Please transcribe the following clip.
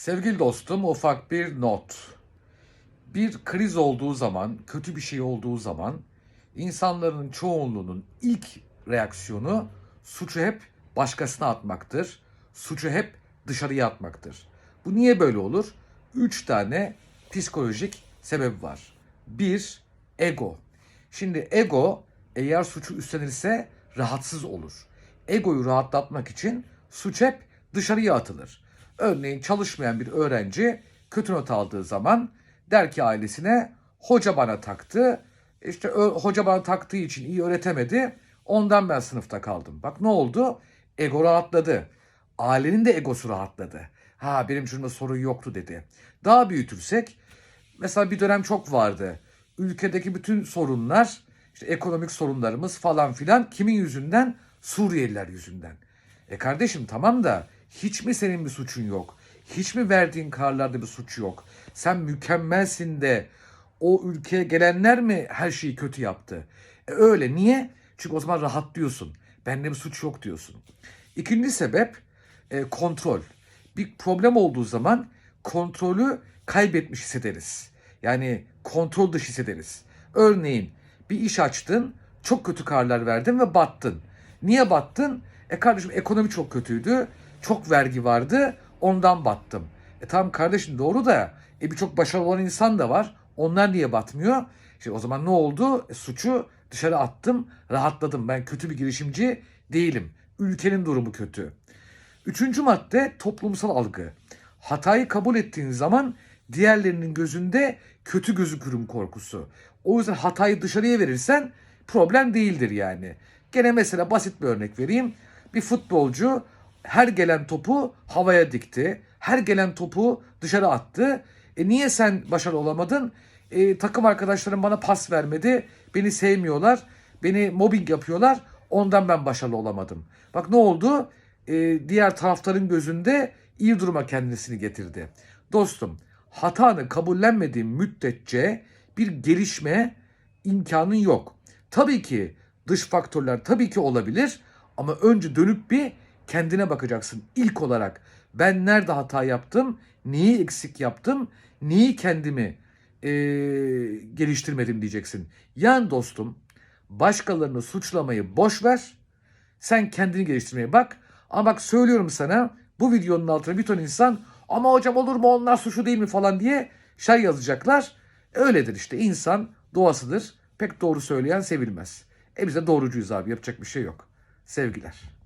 Sevgili dostum ufak bir not. Bir kriz olduğu zaman, kötü bir şey olduğu zaman insanların çoğunluğunun ilk reaksiyonu suçu hep başkasına atmaktır. Suçu hep dışarıya atmaktır. Bu niye böyle olur? Üç tane psikolojik sebep var. Bir, ego. Şimdi ego eğer suçu üstlenirse rahatsız olur. Egoyu rahatlatmak için suç hep dışarıya atılır. Örneğin çalışmayan bir öğrenci kötü not aldığı zaman der ki ailesine hoca bana taktı. İşte hoca bana taktığı için iyi öğretemedi. Ondan ben sınıfta kaldım. Bak ne oldu? Ego rahatladı. Ailenin de egosu rahatladı. Ha benim çocuğumda sorun yoktu dedi. Daha büyütürsek mesela bir dönem çok vardı. Ülkedeki bütün sorunlar, işte ekonomik sorunlarımız falan filan kimin yüzünden? Suriyeliler yüzünden. E kardeşim tamam da hiç mi senin bir suçun yok? Hiç mi verdiğin kararlarda bir suç yok? Sen mükemmelsin de o ülkeye gelenler mi her şeyi kötü yaptı? E öyle niye? Çünkü o zaman rahatlıyorsun. Bende bir suç yok diyorsun. İkinci sebep e, kontrol. Bir problem olduğu zaman kontrolü kaybetmiş hissederiz. Yani kontrol dışı hissederiz. Örneğin bir iş açtın, çok kötü kararlar verdin ve battın. Niye battın? E kardeşim ekonomi çok kötüydü, çok vergi vardı, ondan battım. E tamam kardeşim doğru da e birçok başarılı olan insan da var. Onlar niye batmıyor? İşte o zaman ne oldu? E, suçu dışarı attım, rahatladım. Ben kötü bir girişimci değilim. Ülkenin durumu kötü. Üçüncü madde toplumsal algı. Hatayı kabul ettiğin zaman diğerlerinin gözünde kötü gözükürüm korkusu. O yüzden hatayı dışarıya verirsen problem değildir yani. Gene mesela basit bir örnek vereyim. Bir futbolcu her gelen topu havaya dikti. Her gelen topu dışarı attı. E niye sen başarılı olamadın? E, takım arkadaşlarım bana pas vermedi. Beni sevmiyorlar. Beni mobbing yapıyorlar. Ondan ben başarılı olamadım. Bak ne oldu? E, diğer taraftarın gözünde iyi duruma kendisini getirdi. Dostum hatanı kabullenmediğin müddetçe bir gelişme imkanın yok. Tabii ki dış faktörler tabii ki olabilir ama önce dönüp bir kendine bakacaksın ilk olarak. Ben nerede hata yaptım? Neyi eksik yaptım? Neyi kendimi eee, geliştirmedim diyeceksin. Yani dostum başkalarını suçlamayı boş ver. Sen kendini geliştirmeye bak. Ama bak söylüyorum sana bu videonun altına bir ton insan ama hocam olur mu onlar suçlu değil mi falan diye şey yazacaklar. Öyledir işte insan doğasıdır. Pek doğru söyleyen sevilmez. E biz de doğrucuyuz abi yapacak bir şey yok. Sevgiler.